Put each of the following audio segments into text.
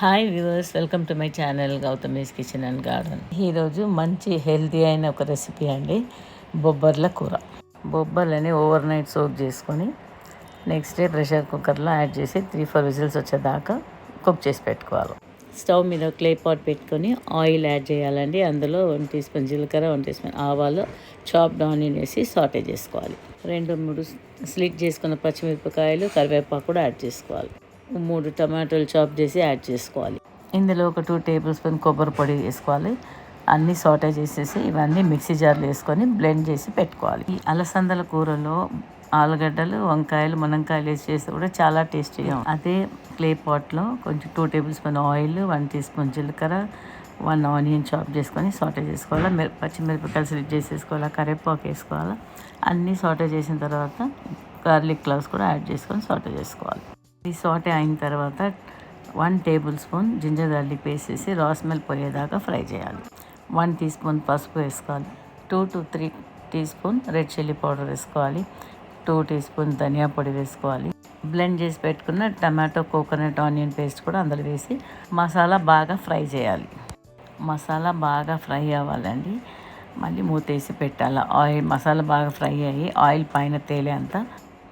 Hi viewers welcome to my channel Gautami's kitchen and garden ఈరోజు మంచి healthy అయిన ఒక రెసిపీ అండి. బొబ్బర్ల కూర. బొబ్బర్లని ఓవర్ నైట్ సోక్ చేసుకొని నెక్స్ట్ డే ప్రెషర్ కుక్కర్లో యాడ్ చేసి త్రీ ఫోర్ విజిల్స్ వచ్చేదాకా కుక్ చేసి పెట్టుకోవాలి. స్టవ్ మీద క్లే పాట్ పెట్టుకొని ఆయిల్ యాడ్ చేయాలండి. అందులో వన్ టీ స్పూన్ జీలకర్ర వన్ టీ స్పూన్ ఆవాలు చాప్డ్ ఆనియన్ వేసి సాటే చేసుకోవాలి. రెండు మూడు స్లిట్ చేసుకున్న పచ్చిమిరపకాయలు కరివేపాకు కూడా యాడ్ చేసుకోవాలి. మూడు టమాటోలు చాప్ చేసి యాడ్ చేసుకోవాలి. ఇందులో ఒక టూ టేబుల్ స్పూన్ కొబ్బరి పొడి వేసుకోవాలి. అన్నీ సాటే చేసేసి ఇవన్నీ మిక్సీ జార్లో వేసుకొని బ్లెండ్ చేసి పెట్టుకోవాలి. ఈ అలసందల కూరలో ఆలుగడ్డలు వంకాయలు మునంకాయలు వేసి చేస్తే కూడా చాలా టేస్టీగా అదే క్లే పాట్లో కొంచెం two tablespoon oil one teaspoon జీలకర్ర వన్ ఆనియన్ చాప్ చేసుకొని సాటే చేసుకోవాలి. మిర పచ్చిమిరపకాయలు స్లిట్ చేసేసుకోవాలి కరివేపాకు వేసుకోవాలి. అన్నీ సాటే చేసిన తర్వాత గార్లిక్ క్లవ్స్ కూడా యాడ్ చేసుకొని సాటే చేసుకోవాలి. ఈ సాటే అయిన తర్వాత one tablespoon ginger garlic paste వేసి రా స్మెల్ పోయేదాకా ఫ్రై చేయాలి. వన్ టీ స్పూన్ పసుపు వేసుకోవాలి. Two to three teaspoon red chilli powder వేసుకోవాలి. టూ టీ స్పూన్ ధనియా పొడి వేసుకోవాలి. బ్లెండ్ చేసి పెట్టుకున్న టమాటో కోకోనట్ ఆనియన్ పేస్ట్ కూడా అందులో వేసి మసాలా బాగా ఫ్రై చేయాలి. మసాలా బాగా ఫ్రై అవ్వాలండి. మళ్ళీ మూతేసి పెట్టాలి. ఆయిల్ మసాలా బాగా ఫ్రై అయ్యి ఆయిల్ పైన తేలే అంతా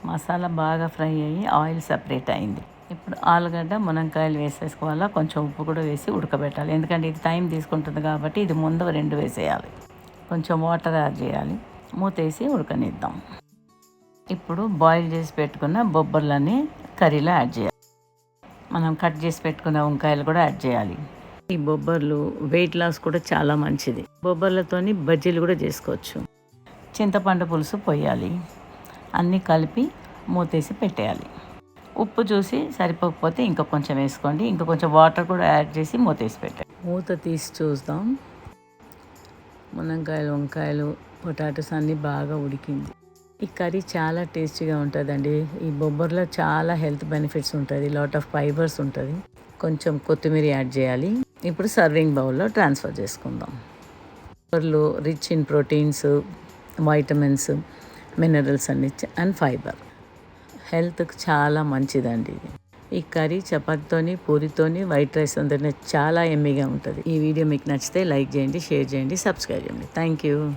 మసాలా బాగా ఫ్రై అయ్యి ఆయిల్ సపరేట్ అయింది. ఇప్పుడు ఆలుగడ్డ మునక్కాయలు వేసేసుకోవాలా కొంచెం ఉప్పు కూడా వేసి ఉడకబెట్టాలి. ఎందుకంటే ఇది టైం తీసుకుంటుంది కాబట్టి ఇది ముందు రెండు వేసేయాలి. కొంచెం వాటర్ యాడ్ చేయాలి. మూతేసి ఉడకనిద్దాం. ఇప్పుడు బాయిల్ చేసి పెట్టుకున్న బొబ్బర్లని కర్రీలో యాడ్ చేయాలి. మనం కట్ చేసి పెట్టుకున్న వంకాయలు కూడా యాడ్ చేయాలి. ఈ బొబ్బర్లు వెయిట్ లాస్ కూడా చాలా మంచిది. బొబ్బర్లతోని బజ్జీలు కూడా చేసుకోవచ్చు. చింతపండు పులుసు పోయాలి. అన్నీ కలిపి మూతేసి పెట్టేయాలి. ఉప్పు చూసి సరిపోకపోతే ఇంకా కొంచెం వేసుకోండి. ఇంకా కొంచెం వాటర్ కూడా యాడ్ చేసి మూతేసి పెట్టాలి మూత తీసి చూద్దాం. మునంకాయలు వంకాయలు పొటాటోస్ అన్నీ బాగా ఉడికింది. ఈ కర్రీ చాలా టేస్టీగా ఉంటుందండి. ఈ బొబ్బర్లో చాలా హెల్త్ బెనిఫిట్స్ ఉంటుంది. లాట్ ఆఫ్ ఫైబర్స్ ఉంటుంది. కొంచెం కొత్తిమీర యాడ్ చేయాలి. ఇప్పుడు సర్వింగ్ బౌల్లో ట్రాన్స్ఫర్ చేసుకుందాం. బొబ్బర్లు rich in proteins vitamins minerals అన్ని అండ్ ఫైబర్. హెల్త్కి చాలా మంచిదండి ఇది. ఈ కర్రీ చపాతీతోని పూరితోని వైట్ రైస్ అందరినీ చాలా ఎమ్మిగా ఉంటుంది. ఈ వీడియో మీకు నచ్చితే లైక్ చేయండి షేర్ చేయండి సబ్స్క్రైబ్ చేయండి. Thank you.